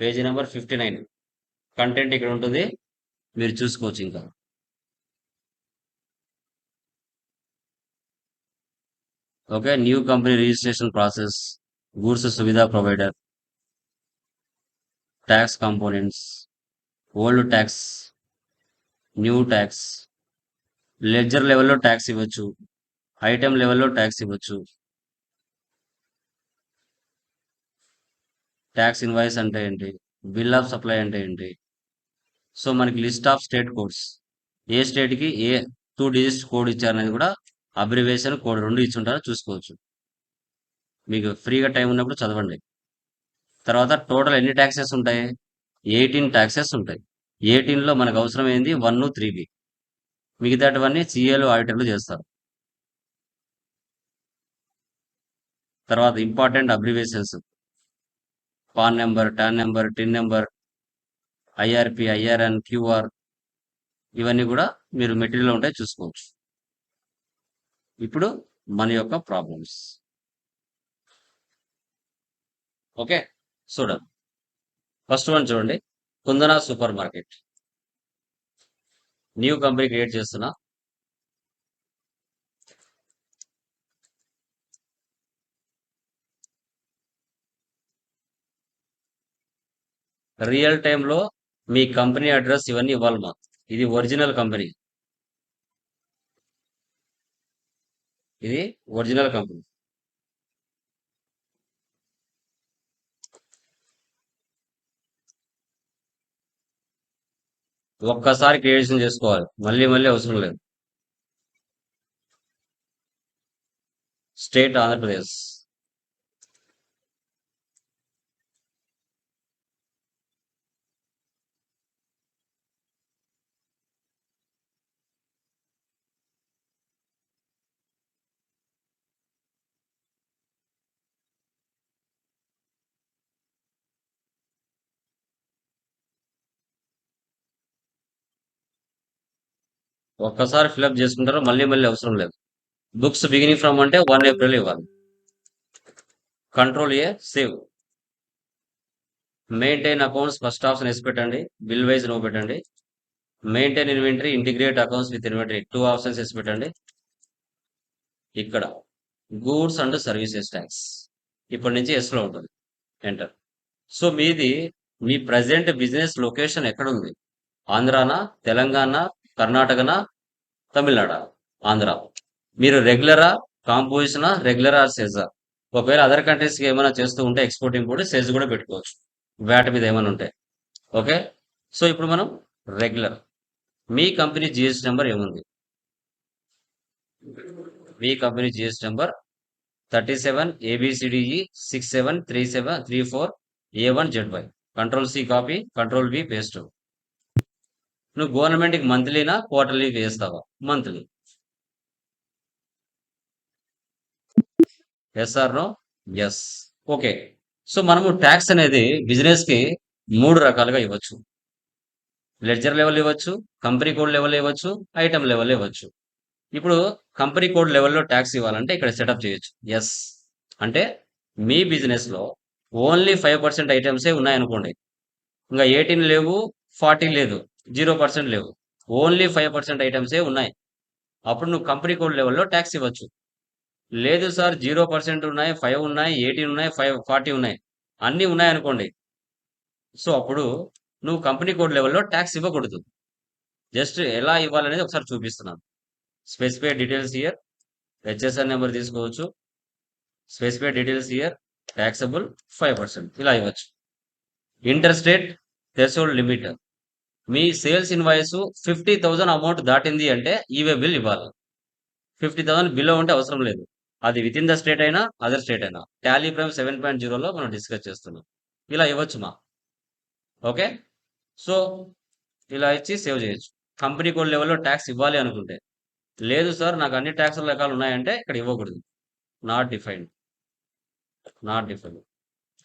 Page number fifty nine. Content ఇక్కడ ఉంటుంది. మీరు చూసుకోవచ్చు ఇంకా. Okay new company registration process goods Suvidha provider tax components old tax new tax ledger లెవెల్లో tax ఇవ్వచ్చు. ఐటెం లెవెల్లో ట్యాక్స్ ఇవ్వచ్చు. ట్యాక్స్ ఇన్వాయిస్ అంటే ఏంటి? బిల్ ఆఫ్ సప్లై అంటే ఏంటి? సో మనకి లిస్ట్ ఆఫ్ స్టేట్ కోడ్స్. ఏ స్టేట్కి ఏ టూ డిజిట్స్ కోడ్ ఇచ్చారనేది కూడా అబ్రివేషన్ కోడ్ రెండు ఇచ్చి ఉంటారో చూసుకోవచ్చు. మీకు ఫ్రీగా టైం ఉన్నప్పుడు చదవండి. తర్వాత టోటల్ ఎన్ని ట్యాక్సెస్ ఉంటాయి? ఎయిటీన్ ట్యాక్సెస్ ఉంటాయి. ఎయిటీన్లో మనకు అవసరమైంది వన్ త్రీ బి. మిగతాటివన్నీ సిఏలు ఆడిటర్లు చేస్తారు. తర్వాత important abbreviations. PAN number TAN number TIN number IRP IRN QR ఇవన్నీ కూడా మీరు మెటీరియల్ ఉంటాయి చూసుకోవచ్చు. ఇప్పుడు మన యొక్క ప్రాబ్లమ్స్. ఓకే చూడండి ఫస్ట్ వన్ చూడండి. Kundana super market. New company create చేస్తున్నా. రియల్ టైంలో మీ కంపెనీ అడ్రస్ ఇవన్నీ ఇవ్వాలి మా ఇది ఒరిజినల్ కంపెనీ ఇది ఒరిజినల్ కంపెనీ ఒక్కసారి క్రియేషన్ చేసుకోవాలి. మళ్ళీ మళ్ళీ అవసరం లేదు. స్టేట్ ఆంధ్రప్రదేశ్ ఒక్కసారి ఫిల్అప్ చేసుకుంటారు మళ్ళీ మళ్ళీ అవసరం లేదు. బుక్స్ బిగినింగ్ ఫ్రమ్ అంటే వన్ ఏప్రిల్ ఇవ్వాలి. Control A save. Maintain accounts first option వేసి పెట్టండి. బిల్ వైజ్ నో పెట్టండి. Maintain inventory integrate accounts with inventory. Two options వేసి పెట్టండి. ఇక్కడ గూడ్స్ అండ్ సర్వీసెస్ ట్యాక్స్. ఇప్పటి నుంచి ఎస్లో ఉంటుంది. ఎంటర్ సో మీది మీ ప్రజెంట్ బిజినెస్ లొకేషన్ ఎక్కడ ఉంది ఆంధ్రానా తెలంగాణ కర్ణాటకన తమిళనాడు ఆంధ్ర. మీరు రెగ్యులరా కాంపోజిషనా రెగ్యులరా సెజా? ఒకవేళ అదర్ కంట్రీస్కి ఏమైనా చేస్తూ ఉంటే ఎక్స్పోర్ట్ ఇంపోర్ట్ సెజ్ కూడా పెట్టుకోవచ్చు. వ్యాట్ మీద ఏమైనా ఉంటే. ఓకే? సో ఇప్పుడు మనం రెగ్యులర్. మీ కంపెనీ జిఎస్టీ నెంబర్ ఏముంది? మీ company GST number thirty seven A B C D E six seven three seven three four A one Z Y. Control C copy control B paste. నువ్వు గవర్నమెంట్కి మంత్లీనా quarterly వేస్తావా? Monthly yes or no yes okay so మనము tax అనేది బిజినెస్కి మూడు రకాలుగా ఇవ్వచ్చు. లెడ్జర్ లెవెల్ ఇవ్వచ్చు కంపెనీ కోడ్ లెవెల్ ఇవ్వచ్చు ఐటమ్ లెవెల్ ఇవ్వచ్చు. ఇప్పుడు కంపెనీ కోడ్ లెవెల్లో ట్యాక్స్ ఇవ్వాలంటే ఇక్కడ సెటప్ చేయొచ్చు. ఎస్ అంటే మీ బిజినెస్లో ఓన్లీ ఫైవ్ పర్సెంట్ ఐటమ్సే ఉన్నాయనుకోండి. ఇంకా ఎయిటీన్ లేవు ఫార్టీ లేదు. జీరో పర్సెంట్ లేవు. ఓన్లీ ఫైవ్ పర్సెంట్ ఐటమ్సే ఉన్నాయి. అప్పుడు నువ్వు కంపెనీ కోడ్ లెవెల్లో ట్యాక్స్ ఇవ్వచ్చు. లేదు సార్ జీరో పర్సెంట్ ఉన్నాయి ఫైవ్ ఉన్నాయి ఎయిటీన్ ఉన్నాయి ఫైవ్ ఫార్టీ ఉన్నాయి. అన్నీ ఉన్నాయి అనుకోండి. సో అప్పుడు నువ్వు కంపెనీ కోడ్ లెవెల్లో ట్యాక్స్ ఇవ్వకూడదు. జస్ట్ ఎలా ఇవ్వాలనేది ఒకసారి చూపిస్తున్నాను. Specified details year HSR number తీసుకోవచ్చు. Specified details year taxable five percent. ఇలా ఇవ్వచ్చు. Inter state threshold limit. మీ sales invoice fifty thousand amount దాటింది అంటే ఈవే బిల్ ఇవ్వాలి. ఫిఫ్టీ థౌసండ్ బిలో ఉంటే అవసరం లేదు. అది విత్ ఇన్ ద స్టేట్ అయినా అదర్ స్టేట్ అయినా. టాలీ ప్రైమ్ సెవెన్ పాయింట్ జీరోలో మనం డిస్కస్ చేస్తున్నాం. ఇలా ఇవ్వచ్చు మా. ఓకే? సో ఇలా ఇచ్చి సేవ్ చేయొచ్చు. కంపెనీ కోడ్ లెవెల్లో ట్యాక్స్ ఇవ్వాలి అనుకుంటే. లేదు సార్ నాకు అన్ని ట్యాక్స్ రకాలు ఉన్నాయంటే ఇక్కడ ఇవ్వకూడదు. Not defined not defined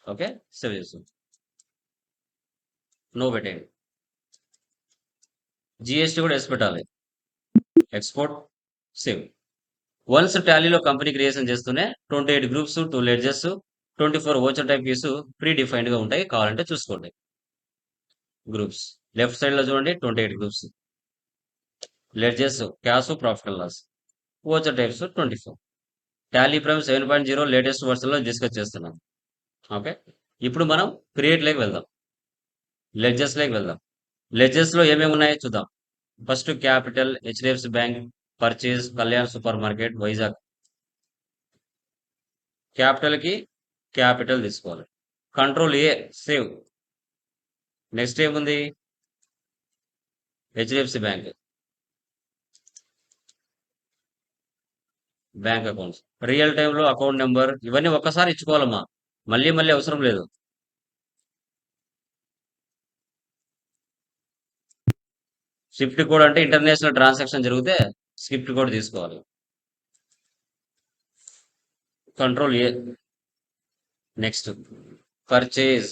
okay? Save చేస్తుంది నో పెట్టేయండి జిఎస్టీ కూడా వేసి పెట్టాలి. ఎక్స్పోర్ట్ సేవ్ వన్స్ టాలీలో కంపెనీ క్రియేషన్ చేస్తూనే twenty eight groups two ledgers twenty four voucher type keys pre డిఫైన్డ్గా ఉంటాయి. కావాలంటే చూసుకోండి. గ్రూప్స్ లెఫ్ట్ సైడ్లో చూడండి twenty eight groups ledgers cash profit and loss voucher types twenty four Tally prime seven point zero latest వర్షన్లో discuss చేస్తున్నాం. Okay ఇప్పుడు మనం create లేకి వెళ్దాం. లెడ్జెస్ లేకి వెళ్దాం. లెడ్జెస్లో ఏమేమి ఉన్నాయో చూద్దాం. First capital HDFC bank purchase Kalyan super market Vizag క్యాపిటల్కి క్యాపిటల్ తీసుకోవాలి. కంట్రోల్ ఏ సేవ్ నెక్స్ట్ ఏముంది? HDFC bank bank accounts real టైంలో అకౌంట్ నెంబర్ ఇవన్నీ ఒక్కసారి ఇచ్చుకోవాలమ్మా. మళ్ళీ మళ్ళీ అవసరం లేదు. స్విఫ్ట్ కోడ్ అంటే ఇంటర్నేషనల్ ట్రాన్సాక్షన్ జరిగితే స్విఫ్ట్ కోడ్ తీసుకోవాలి. Control A. Next. Purchase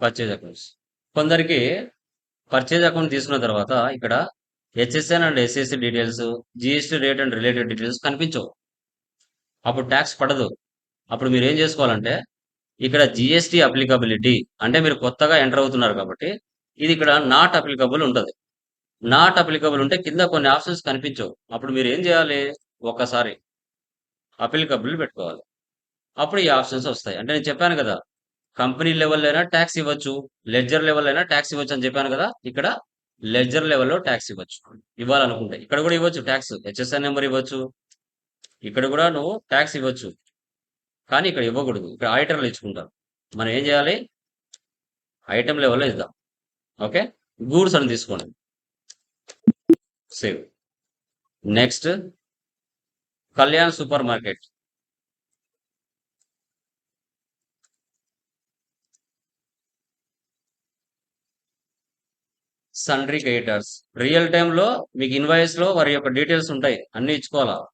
purchase accounts. కొందరికి పర్చేజ్ అకౌంట్ తీసుకున్న తర్వాత ఇక్కడ HSN and SSC details GST rate and related details కనిపించవు. అప్పుడు ట్యాక్స్ పడదు. అప్పుడు మీరు ఏం చేసుకోవాలంటే ఇక్కడ జిఎస్టీ అప్లికబిలిటీ అంటే మీరు కొత్తగా ఎంటర్ అవుతున్నారు కాబట్టి ఇది ఇక్కడ నాట్ అప్లికబుల్ ఉంటుంది. నాట్ అప్లికబుల్ ఉంటే కింద కొన్ని ఆప్షన్స్ కనిపించవు. అప్పుడు మీరు ఏం చేయాలి? ఒక్కసారి అప్లికబుల్ పెట్టుకోవాలి. అప్పుడు ఈ ఆప్షన్స్ వస్తాయి. అంటే నేను చెప్పాను కదా కంపెనీ లెవెల్ అయినా ట్యాక్స్ ఇవ్వచ్చు లెడ్జర్ లెవెల్ అయినా ట్యాక్స్ ఇవ్వచ్చు అని చెప్పాను కదా ఇక్కడ లెడ్జర్ లెవెల్లో ట్యాక్స్ ఇవ్వచ్చు. ఇవ్వాలనుకుంటే ఇక్కడ కూడా ఇవ్వచ్చు ట్యాక్స్ హెచ్ఎస్ఎన్ నెంబర్ ఇవ్వచ్చు. ఇక్కడ కూడా నువ్వు ట్యాక్స్ ఇవ్వచ్చు. కానీ ఇక్కడ ఇవ్వకూడదు. ఇక్కడ ఐటర్లు ఇచ్చుకుంటారు మనం ఏం చేయాలి? ఐటమ్ లెవెల్లో ఇద్దాం. ఓకే? గూడ్స్ అని తీసుకోండి. Save. Next Kalyan super market. Sundry creditors. Real టైంలో మీకు ఇన్వాయిస్లో వారి యొక్క డీటెయిల్స్ ఉంటాయి. అన్ని ఇచ్చుకోవాలా?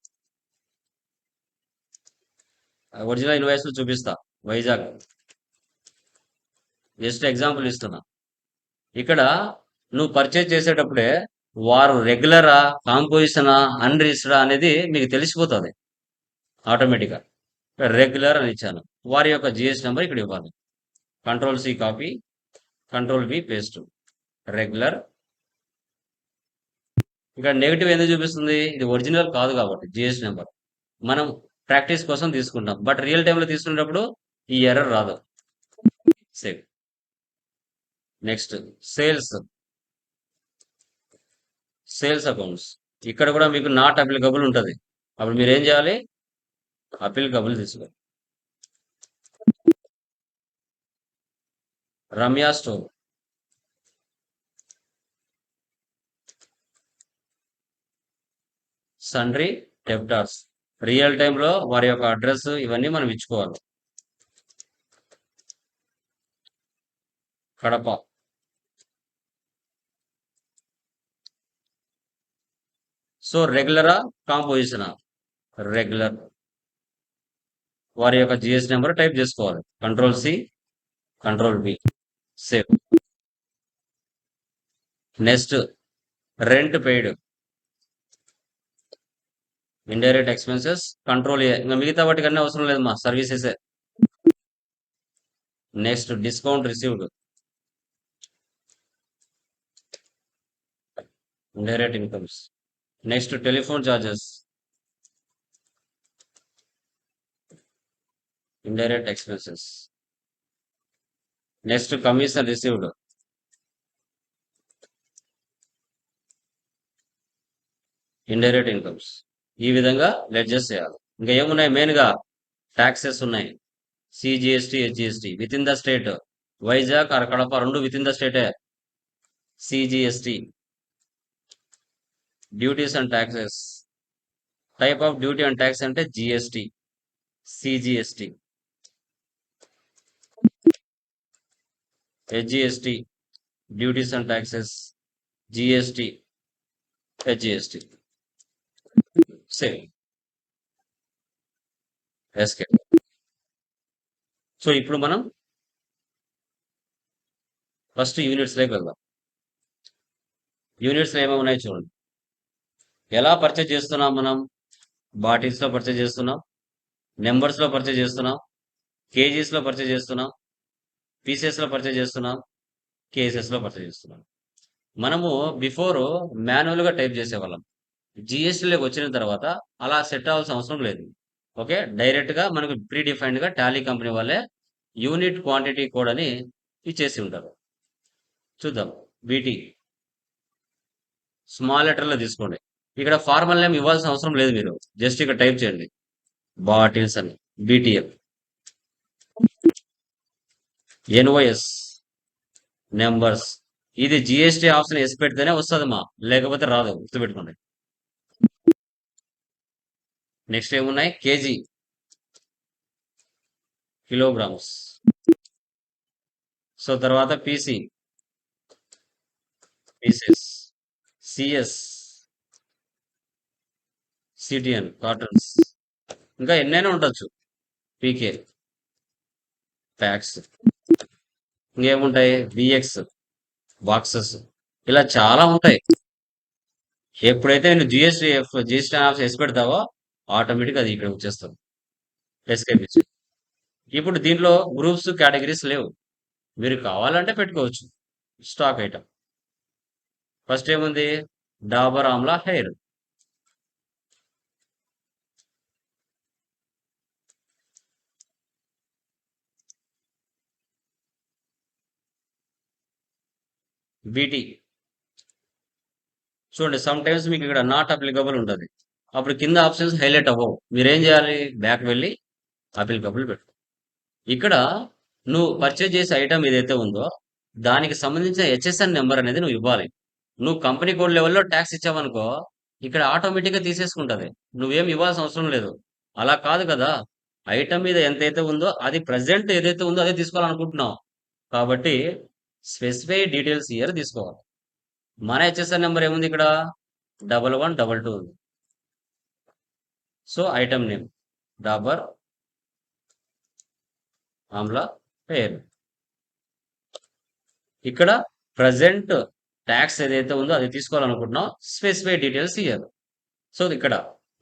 ఒరిజినల్ ఇన్వాయిస్ చూపిస్తా. వైజాగ్. జస్ట్ ఎగ్జాంపుల్ ఇస్తున్నా. ఇక్కడ నువ్వు పర్చేజ్ చేసేటప్పుడే వారు రెగ్యులరా కాంపోజిషనా అన్రిజిస్టరా అనేది మీకు తెలిసిపోతుంది. ఆటోమేటిక్గా రెగ్యులర్ అని ఇచ్చాను. వారి యొక్క జిఎస్ నెంబర్ ఇక్కడ ఇవ్వాలి. Control C copy control B paste regular ఇక్కడ నెగిటివ్ ఎందుకు చూపిస్తుంది? ఇది ఒరిజినల్ కాదు కాబట్టి జిఎస్ నెంబర్ మనం ప్రాక్టీస్ కోసం తీసుకుంటాం. బట్ రియల్ టైంలో తీసుకునేటప్పుడు ఈ ఎర్రర్ రాదు. Save next sales sales accounts ఇక్కడ కూడా మీకు నాట్ అప్లికబుల్ ఉంటుంది. అప్పుడు మీరు ఏం చేయాలి? అప్లికబుల్ తీసుకోవాలి. Ramya store sundry debtors real టైంలో వారి యొక్క అడ్రస్ ఇవన్నీ మనం ఇచ్చుకోవాలి. కడప. సో రెగ్యులరా కాంపోజిషనా రెగ్యులర్ వారి యొక్క జిఎస్ నెంబర్ టైప్ చేసుకోవాలి. Control C control B save next rent paid indirect expenses control ఇంకా మిగతా వాటికన్నా అవసరం లేదు మా services next discount received indirect incomes next telephone charges indirect expenses next commission received indirect incomes ఈ విధంగా లెడ్జెస్ చేయాలి. ఇంకా ఏమున్నాయి? మెయిన్గా ట్యాక్సెస్ ఉన్నాయి. CGST HGST within the state Vizag అరకడప Kadapa రెండు with in the స్టేటే CGST duties and taxes type of duty and tax అంటే GST CGST. HGST duties and taxes GST HGST. Same. SK so ఇప్పుడు మనం first యూనిట్స్లోకి వెళ్దాం. యూనిట్స్లో ఏమేమి ఉన్నాయో చూడండి. ఎలా పర్చేజ్ చేస్తున్నాం మనం? బాటిల్స్లో పర్చేజ్ చేస్తున్నాం. నెంబర్స్లో పర్చేజ్ చేస్తున్నాం. కేజీస్లో పర్చేజ్ చేస్తున్నాం. పీసెస్లో పర్చేజ్ చేస్తున్నాం. కేసెస్లో పర్చేజ్ చేస్తున్నాం. మనము బిఫోర్ మాన్యువల్గా టైప్ చేసేవాళ్ళం. జిఎస్టీలోకి వచ్చిన తర్వాత అలా సెట్ అవ్వాల్సిన అవసరం లేదు. ఓకే? డైరెక్ట్గా మనకు ప్రీ డిఫైన్డ్గా టాలీ కంపెనీ వాళ్ళే యూనిట్ క్వాంటిటీ కోడ్ అని ఇచ్చేసి ఉంటారు. చూద్దాం. బీటీ స్మాల్ లెటర్లో తీసుకోండి. ఇక్కడ ఫార్మల్ నేమ్ ఇవ్వాల్సిన అవసరం లేదు మీరు. జస్ట్ ఇక్కడ టైప్ చేయండి. బాటిల్స్ అని. బిటిఎఫ్ ఎన్ఓఎస్ నెంబర్స్ ఇది జిఎస్టీ ఆప్షన్ ఎస్ పెడితేనే వస్తుంది మా లేకపోతే రాదు. గుర్తుపెట్టుకోండి. నెక్స్ట్ ఏమున్నాయి? కేజీ కిలోగ్రామ్స్ సో తర్వాత PC pieces CS CTN cartons ఇంకా ఎన్నైనా ఉండొచ్చు. పీకే ప్యాక్స్ ఇంకేముంటాయి? బిఎక్స్ బాక్సెస్ ఇలా చాలా ఉంటాయి. ఎప్పుడైతే నేను జిఎస్టీ జిఎస్టీ ఆఫ్ ఎస్ పెడతావో ఆటోమేటిక్ అది ఇక్కడ వచ్చేస్తుంది. ఎస్కేప్ ఇప్పుడు దీంట్లో గ్రూప్స్ కేటగిరీస్ లేవు. మీరు కావాలంటే పెట్టుకోవచ్చు. స్టాక్ ఐటమ్ ఫస్ట్ ఏముంది? డాబర్ ఆమ్లా హెయిర్ బీటీ చూడండి సమ్ టైమ్స్ మీకు ఇక్కడ నాట్ అప్లికబుల్ ఉంటుంది. అప్పుడు కింద ఆప్షన్స్ హైలైట్ అవ్వవు. మీరేం చేయాలి? బ్యాక్ వెళ్ళి అప్లికబుల్ పెట్టు. ఇక్కడ నువ్వు పర్చేజ్ చేసే ఐటమ్ ఏదైతే ఉందో దానికి సంబంధించిన హెచ్ఎస్ఎన్ నెంబర్ అనేది నువ్వు ఇవ్వాలి. నువ్వు కంపెనీ కోడ్ లెవెల్లో ట్యాక్స్ ఇచ్చావనుకో ఇక్కడ ఆటోమేటిక్గా తీసేసుకుంటుంది. నువ్వేం ఇవ్వాల్సిన అవసరం లేదు. అలా కాదు కదా. ఐటమ్ మీద ఎంతైతే ఉందో అది ప్రజెంట్ ఏదైతే ఉందో అదే తీసుకోవాలనుకుంటున్నావు. కాబట్టి స్పెసిఫై డీటెయిల్స్ ఇయర్ తీసుకోవాలి. మన హెచ్ఎస్ఆర్ నెంబర్ ఏముంది ఇక్కడ? Double one double two. ఉంది so item name Dabur Amla పేరు. ఇక్కడ ప్రజెంట్ ట్యాక్స్ ఏదైతే ఉందో అది తీసుకోవాలనుకుంటున్నాం స్పెసిఫై డీటెయిల్స్ ఇయ్యాలి సో ఇక్కడ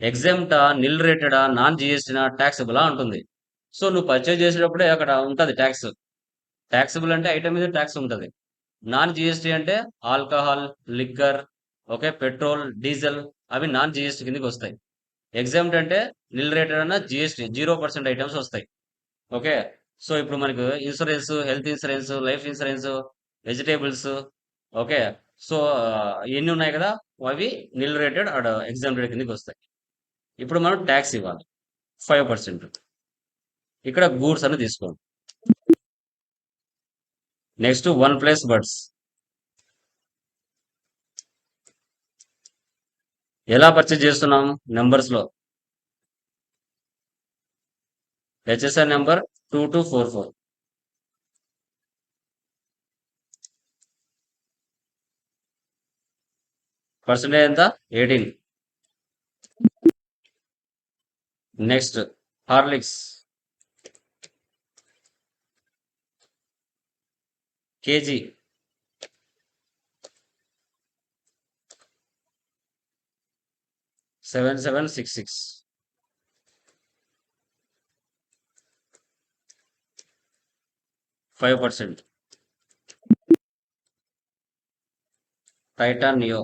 ఎగ్జామ్టా నిల్ రేటెడా నాన్ జిఎస్టీనా ట్యాక్సబులా ఉంటుంది. సో నువ్వు పర్చేజ్ చేసేటప్పుడే అక్కడ ఉంటుంది ట్యాక్స్. ట్యాక్సబుల్ అంటే ఐటమ్ మీద ట్యాక్స్ ఉంటుంది. నాన్ జిఎస్టీ అంటే alcohol liquor okay petrol diesel అవి నాన్ జిఎస్టీ కిందకి వస్తాయి. ఎగ్జామ్ట్ అంటే నిల్ రేటెడ్ అన్న జిఎస్టీ జీరో పర్సెంట్ ఐటమ్స్ వస్తాయి. ఓకే సో ఇప్పుడు మనకు insurance health insurance life insurance vegetables okay so ఎన్ని ఉన్నాయి కదా? అవి నిల్ రేటెడ్ అక్కడ ఎగ్జామ్ కిందకి వస్తాయి. ఇప్పుడు మనం ట్యాక్స్ ఇవ్వాలి. ఫైవ్ పర్సెంట్ ఇక్కడ గూడ్స్ అని తీసుకోండి. నెక్స్ట్ వన్ ప్లస్ బర్డ్స్ ఎలా పర్చేజ్ చేస్తున్నాం నెంబర్స్లో? HSR number two two four four. Percentage ఎంత? Eighteen. Next Horlicks. KG. Seven seven six six. Five percent. Titan Neo.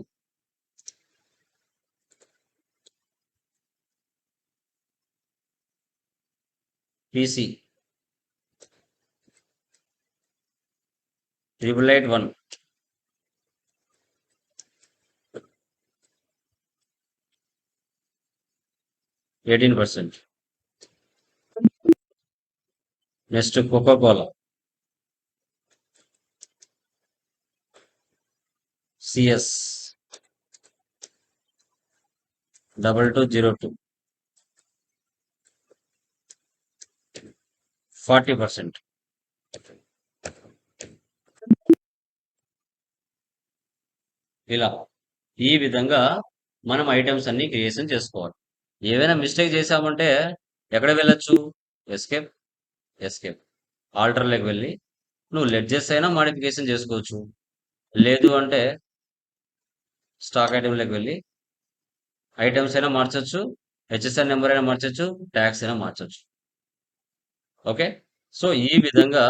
PC. Triple eight one eighteen percent next Coca Cola CS double two zero two forty percent ఇలా ఈ విధంగా మనం items అన్ని creation చేసుకోవాలి. ఏవైనా mistake చేసామంటే ఎక్కడ వెళ్ళొచ్చు? ఎస్కేప్ ఎస్కేప్ ఆల్టర్లోకి వెళ్ళి నువ్వు లెడ్జెస్ అయినా మాడిఫికేషన్ చేసుకోవచ్చు. లేదు అంటే స్టాక్ ఐటెంలోకి వెళ్ళి ఐటమ్స్ అయినా మార్చొచ్చు హెచ్ఎస్ఆర్ నెంబర్ అయినా మార్చొచ్చు ట్యాక్స్ అయినా మార్చొచ్చు. ఓకే సో ఈ విధంగా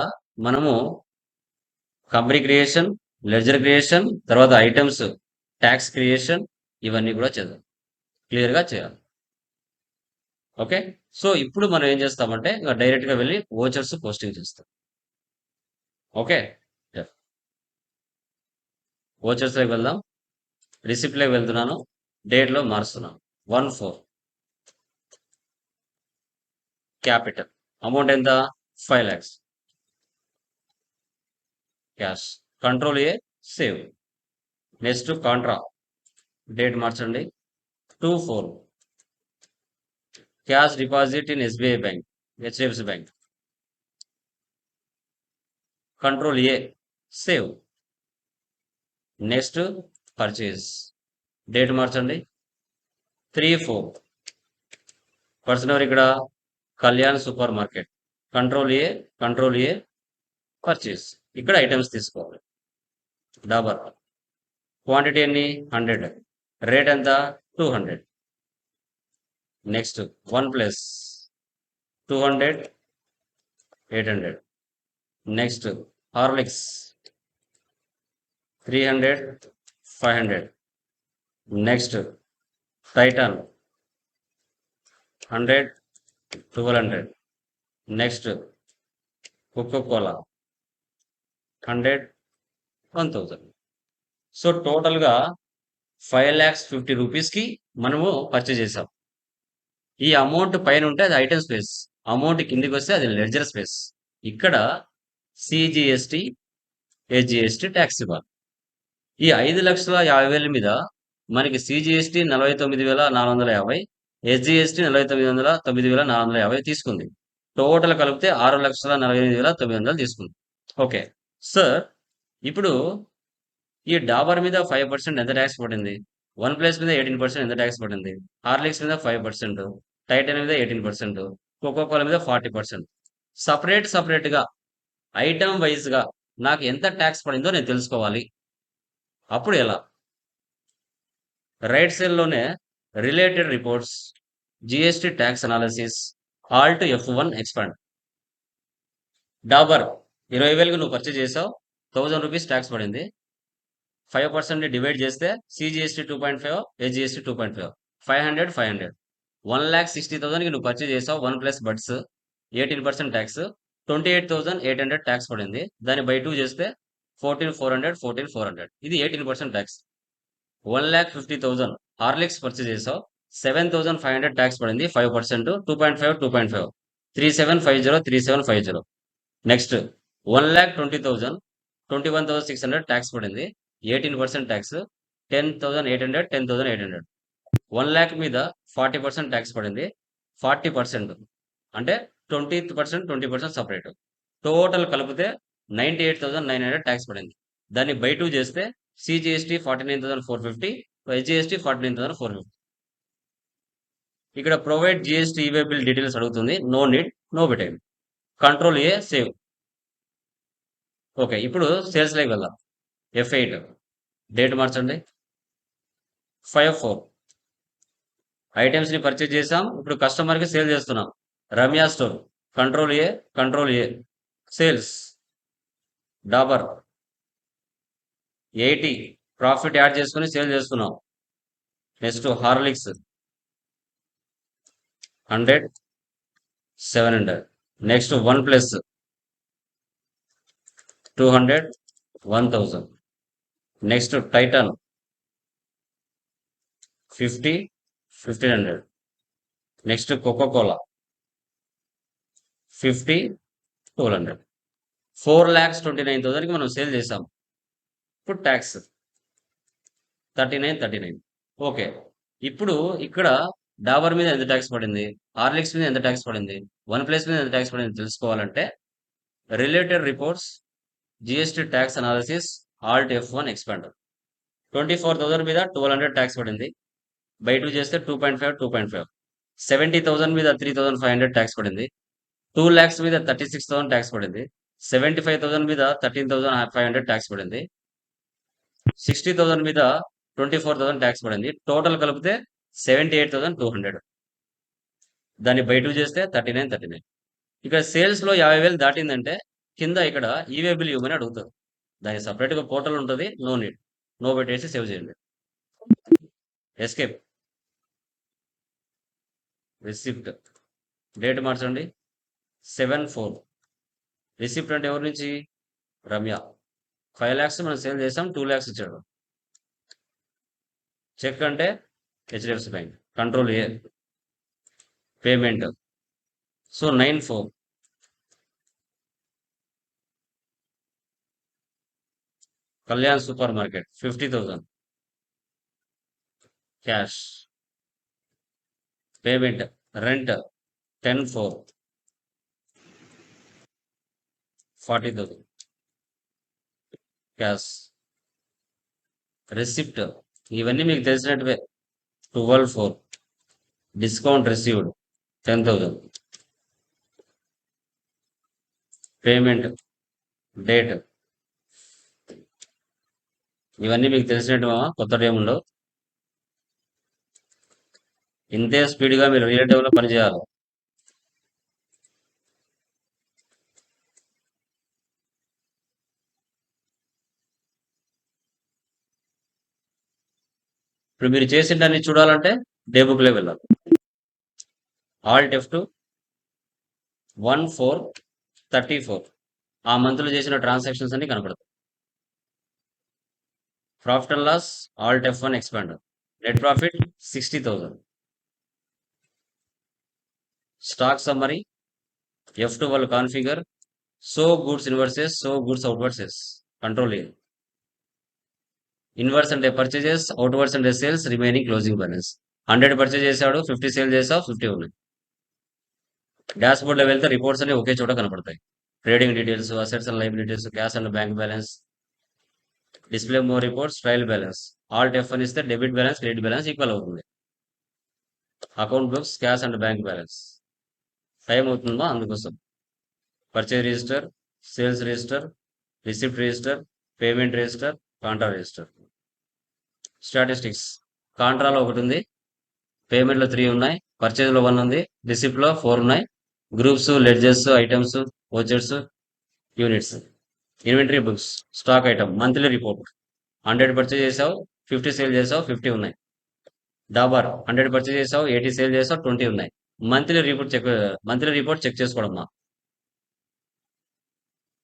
మనము కంపెనీ క్రియేషన్ లెజర్ క్రియేషన్ తర్వాత ఐటమ్స్ ట్యాక్స్ క్రియేషన్ ఇవన్నీ కూడా చేద్దాం. క్లియర్గా చేయాలి. ఓకే సో ఇప్పుడు మనం ఏం చేస్తామంటే ఇంకా డైరెక్ట్గా వెళ్ళి ఓచర్స్ పోస్టింగ్ చేస్తాం. ఓకే ఓచర్స్లోకి వెళ్దాం. రిసిప్ట్లోకి వెళ్తున్నాను. డేట్లో మారుస్తున్నాను. వన్ ఫోర్ క్యాపిటల్ అమౌంట్ ఎంత? Five lakhs cash control A save next contra date మార్చండి. Two four cash deposit in SBI bank HDFC bank control A save next purchase date మార్చండి. త్రీ ఫోర్ పర్సన్ ఇక్కడ? Kalyan super market control A control A purchase ఇక్కడ items తీసుకోవాలి. Dabur quantity ఎన్ని? Hundred rate ఎంత? Two hundred next one plus two hundred eight hundred next Horlicks three hundred five hundred next Titan hundred twelve hundred next Coca Cola hundred one thousand so టోటల్గా five lakhs fifty రూపీస్కి మనము purchase చేసాం ఈ amount పైన ఉంటే అది item space. Amount కిందికి వస్తే అది లెడ్జర్ స్పేస్. ఇక్కడ సిజిఎస్టి హెచ్జిఎస్టి ట్యాక్స్ ఇవ్వాలి. ఈ ఐదు లక్షల యాభై వేల మీద మనకి సిజిఎస్టి నలభై తొమ్మిది వేల నాలుగు వందల యాభై ఎస్జిఎస్టి నలభై తొమ్మిది వందల తొమ్మిది వేల నాలుగు వందల యాభై తీసుకుంది. టోటల్ కలిపితే ఆరు లక్షల నలభై ఎనిమిది వేల తొమ్మిది వందలు తీసుకుంది. ఓకే. సార్ ఇప్పుడు ఈ డాబర్ మీద ఫైవ్ పర్సెంట్ ఎంత ట్యాక్స్ పడింది? వన్ ప్లస్ మీద ఎయిటీన్ పర్సెంట్ ఎంత ట్యాక్స్ పడింది? హార్లిక్స్ మీద ఫైవ్ పర్సెంట్ టైటన్ మీద ఎయిటీన్ పర్సెంట్ కోకోకోల మీద ఫార్టీ పర్సెంట్ సపరేట్ సపరేట్గా ఐటమ్ వైజ్గా నాకు ఎంత ట్యాక్స్ పడిందో నేను తెలుసుకోవాలి. అప్పుడు ఎలా? Right సెల్లోనే related reports GST tax analysis alt F one expand Dabur ఇరవై వేలకు నువ్వు పర్చేజ్ చేసావు థౌజండ్ రూపీస్ ట్యాక్స్ పడింది. ఫైవ్ పర్సెంట్ డివైడ్ చేస్తే CGST two point five SGST two point five. Five hundred five hundred. One lakh sixty థౌసండ్కి నువ్వు purchase చేసావు one plus buds eighteen percent tax. Twenty eight thousand eight hundred tax పడింది. దాన్ని by two చేస్తే fourteen four hundred fourteen four hundred. ఇది eighteen percent tax. One lakh fifty thousand Horlicks purchase చేసావు seven thousand five hundred tax పడింది. Five percent two point five two point five. Three seven five zero three seven five zero. Next one lakh twenty thousand twenty one thousand six hundred tax పడింది. Eighteen percent tax ten thousand eight hundred ten thousand eight hundred one lakh మీద forty percent tax పడింది. Forty percent అంటే twenty percent twenty percent separate total కలిపితే ninety eight thousand nine hundred tax పడింది. దాన్ని by two చేస్తే CGST forty nine thousand four fifty SGST forty nine thousand four fifty ఇక్కడ provide GST e way bill details అడుగుతుంది. No need no by time control A save okay ఇప్పుడు సేల్స్లోకి వెళ్దాం. F eight date మార్చండి. Five four ఐటమ్స్ని purchase చేసాం ఇప్పుడు కస్టమర్కి సేల్ చేస్తున్నాం. Ramya store control A control A sales Dabur eighty profit add చేసుకుని సేల్ చేస్తున్నాం. Next Horlicks hundred seven hundred next one plus two hundred one thousand next Titan fifty fifteen hundred next Coca Cola fifty twelve hundred four lakhs twenty nine థౌసండ్కి మనం sale చేసాం. ఇప్పుడు tax thirty nine thirty nine okay ఇప్పుడు ఇక్కడ డాబర్ మీద ఎంత tax పడింది? Horlicks మీద ఎంత ట్యాక్స్ పడింది? వన్ ప్లస్ మీద ఎంత ట్యాక్స్ పడింది తెలుసుకోవాలంటే related reports GST tax analysis alt F one expander twenty four thousand మీద ట్వెల్వ్ హండ్రెడ్ ట్యాక్స్ పడింది. బై టూ చేస్తే two point five two point five seventy thousand మీద three thousand five hundred tax పడింది. Two lakhs మీద thirty six thousand tax పడింది. Seventy five thousand మీద thirteen thousand five hundred tax పడింది. Sixty thousand మీద twenty four thousand tax పడింది. Total కలిపితే seventy eight thousand two hundred దాన్ని బై టూ చేస్తే థర్టీ నైన్ థర్టీ నైన్ ఇక్కడ సేల్స్లో యాభై వేలు దాటిందంటే కింద ఇక్కడ ఈవే బిల్ ఇవ్వమని అడుగుతారు. దానికి సపరేట్గా పోర్టల్ ఉంటుంది నో నీడ్ నో పెట్టేసి సేవ్ చేయండి. ఎస్కేప్ రిసిప్ట్ డేట్ మార్చండి. సెవెన్ ఫోర్ రిసిప్ట్ అంటే ఎవరి నుంచి? రమ్య. ఫైవ్ ల్యాక్స్ మనం సేల్ చేసాం టూ ల్యాక్స్ ఇచ్చాడు. చెక్ అంటే HDFC bank control A payment so nine four Kalyan super market fifty thousand cash. Payment rent ten four. Forty thousand cash. Receipt ఇవన్నీ మీకు తెలిసినట్టువే. Twelve four. Discount received ten thousand payment date ఇవన్నీ మీకు తెలిసినట్టు కొత్త టైంలో ఇంతే స్పీడ్గా మీరు రియల్ టైంలో పనిచేయాలి ఇప్పుడు మీరు చేసిన దాన్ని చూడాలంటే డే బుక్లో వెళ్ళాలి. Alt F two one four thirty four. ఆ మంత్లో చేసిన ట్రాన్సాక్షన్స్ అన్ని కనపడతాయి. Profit and loss alt F one expander net profit sixty thousand stock summary F two వాళ్ళు configure so goods inwards so goods outwards control A inwards అంటే purchases outwards అంటే sales remaining closing balance hundred purchase చేశాడు fifty sale చేసావు fifty ఉన్నాయి. Dash బోర్డ్లో వెళ్తే reports అన్ని ఒకే చోట కనపడతాయి. Trading details assets and liabilities cash and bank balance display more reports trial balance alt F ఇస్తే debit balance credit balance equal అవుతుంది. Account books cash and bank balance time అవుతుందో? అందుకోసం. Purchase register sales register receipt register payment register contra register statistics కాంట్రాలో ఒకటి ఉంది. పేమెంట్లో three ఉన్నాయి. పర్చేజ్లో one ఉంది. రిసిప్ట్లో ఫోర్ ఉన్నాయి. Groups ledgers items vouchers units inventory books stock item monthly report hundred purchase చేసావు ఫిఫ్టీ సేల్ చేసావు ఫిఫ్టీ ఉన్నాయి. డాబర్ హండ్రెడ్ పర్చేజ్ చేసావు ఎయిటీ సేల్ చేసావు ట్వంటీ ఉన్నాయి. Monthly report check monthly report check చేసుకోవడం మా.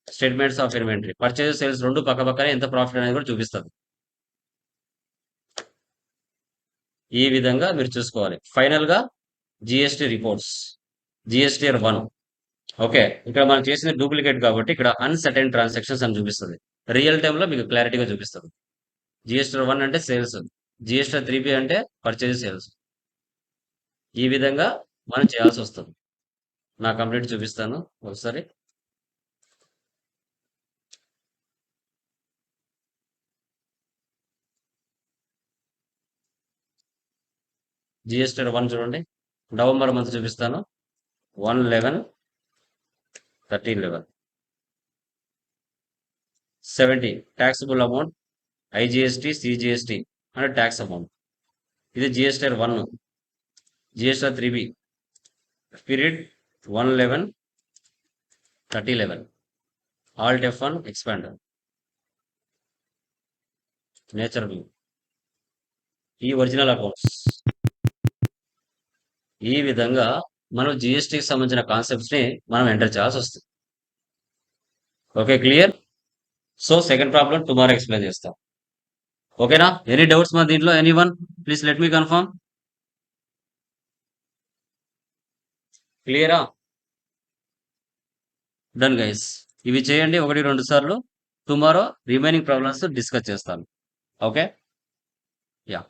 Statements of inventory purchase sales రెండు పక్క పక్కనే ఎంత ప్రాఫిట్ అనేది కూడా చూపిస్తుంది. ఈ విధంగా మీరు చూసుకోవాలి. ఫైనల్గా GST reports GSTR one okay. ఇక్కడ మనం చేసిన డూప్లికేట్ కాబట్టి ఇక్కడ అన్సర్టైన్ ట్రాన్సాక్షన్స్ అని చూపిస్తుంది. రియల్ టైంలో మీకు క్లారిటీగా చూపిస్తుంది. జిఎస్టర్ వన్ అంటే సేల్స్. జిఎస్టర్ త్రీ బి అంటే పర్చేజ్ సేల్స్. ఈ విధంగా మనం చేయాల్సి వస్తుంది. నా కంప్లీట్ చూపిస్తాను ఒకసారి. జిఎస్టర్ వన్ చూడండి. నవంబర్ మంత్ చూపిస్తాను. One eleven thirteen eleven seventy taxable amount IGST CGST అంటే ట్యాక్స్ అమౌంట్ ఇది GSTR one GSTR three B period one eleven thirty eleven alt F one expander nature view ఈ original accounts ఈ విధంగా మనం జిఎస్టికి సంబంధించిన కాన్సెప్ట్స్ని మనం enter చేయాల్సి వస్తుంది. Okay clear so second problem tomorrow explain చేస్తాం. ఓకేనా ఎనీ డౌట్స్ మా దీంట్లో? Any one please let me confirm క్లియరా డన్ గైస్ ఇవి చేయండి ఒకటి రెండు సార్లు. టుమారో రిమైనింగ్ ప్రాబ్లమ్స్ డిస్కస్ చేస్తాను. Okay yeah